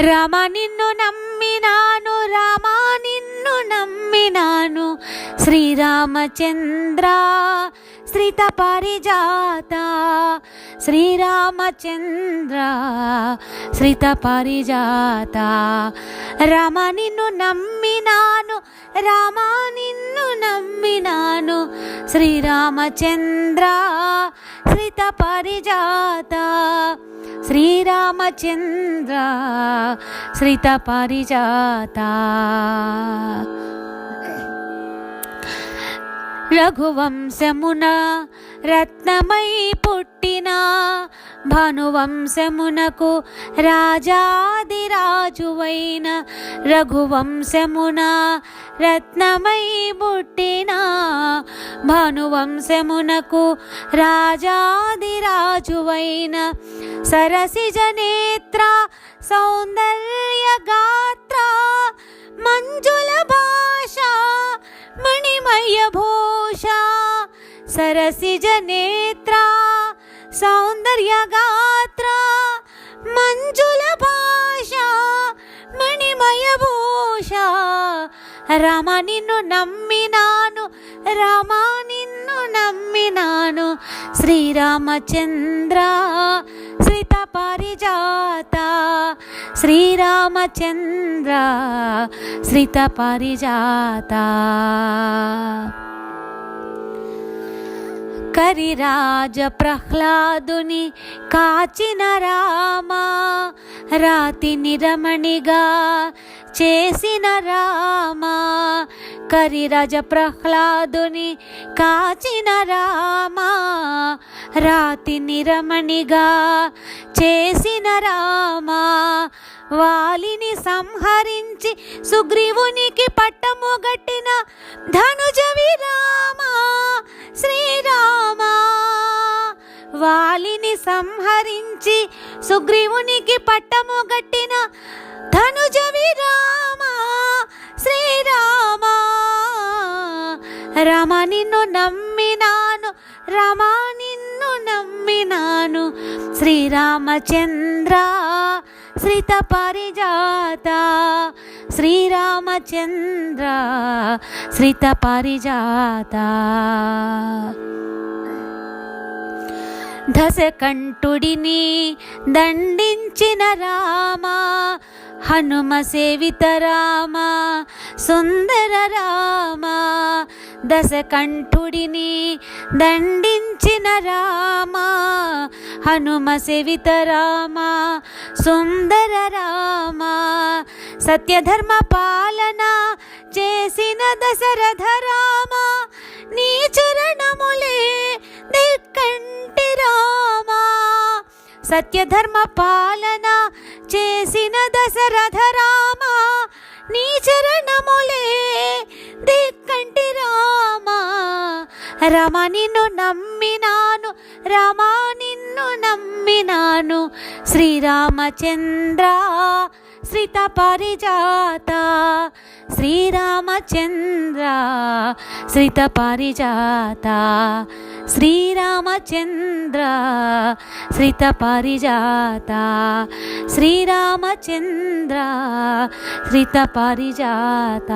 రామ నిన్ను నమ్మినాను రామ నిన్ను నమ్మినాను. శ్రీరామచంద్ర శ్రీత పారిజాత. శ్రీరామచంద్ర శ్రీత పారిజాత. రామ నిన్ను నమ్మినాను రామ నిన్ను నమ్మినాను. శ్రీరామచంద్ర హరిత పరిజాత. శ్రీరామచంద్ర శ్రిత పరిజాత. రఘువంశమున రత్నమై పుట్టిన భానువంశమునకు రాజాదిరాజువైన రఘువంశమున రత్నమై పుట్టిన భానువంశమునకు రాజాదిరాజువైన సరసిజ నేత్ర సౌందర్య గాత్ర మంజుల భాష మణిమయ భూష సరసిజ నేత్ర సౌందర్య గాత్ర మంజుల భాష మణిమయ భూష రమ నిన్ను నమ్మినా శ్రీరామచంద్ర శ్రిత పారిజాత. శ్రీరామచంద్ర శ్రిత పారిజాత. కరిరాజ ప్రహ్లాదుని కాచిన రామ రాతిని రమణిగా చేసిన రామా కరిరాజ ప్రహ్లాదుని కాచిన రామ రాతిని రమణిగా చేసిన రామా వాలిని సంహరించి సుగ్రీవునికి పట్టము గట్టిన ధనుజ వారిని సంహరించి సుగ్రీవునికి పట్టము గట్టిన ధనుజ విరామ శ్రీరామ. రమ నిన్ను నమ్మినాను రమ నిన్ను నమ్మినాను. శ్రీరామచంద్ర శ్రీత పారిజాత. శ్రీరామచంద్ర శ్రీత పారిజాత. దశకంఠుడిని దండించిన రామ హనుమ సేవిత రామ సుందర రామ. దశకంఠుడిని దండించిన రామ హనుమ సేవిత రామ సుందర రామ. సత్యధర్మ పాలన చేసిన దశరథ రామ నీ చరణములే సత్యధర్మ పాలన చేసిన దశరథ రామ నీ చరణములే దిక్కంటి రామ. రమ నిన్ను నమ్మినాను రమ నిన్ను నమ్మినాను. శ్రీరామచంద్ర శ్రీత పరిజాత. శ్రీరామచంద్ర శ్రీత పరిజాత. శ్రీరామచంద్ర శ్రిత పరిజాత. శ్రీరామచంద్ర శ్రిత పరిజాత.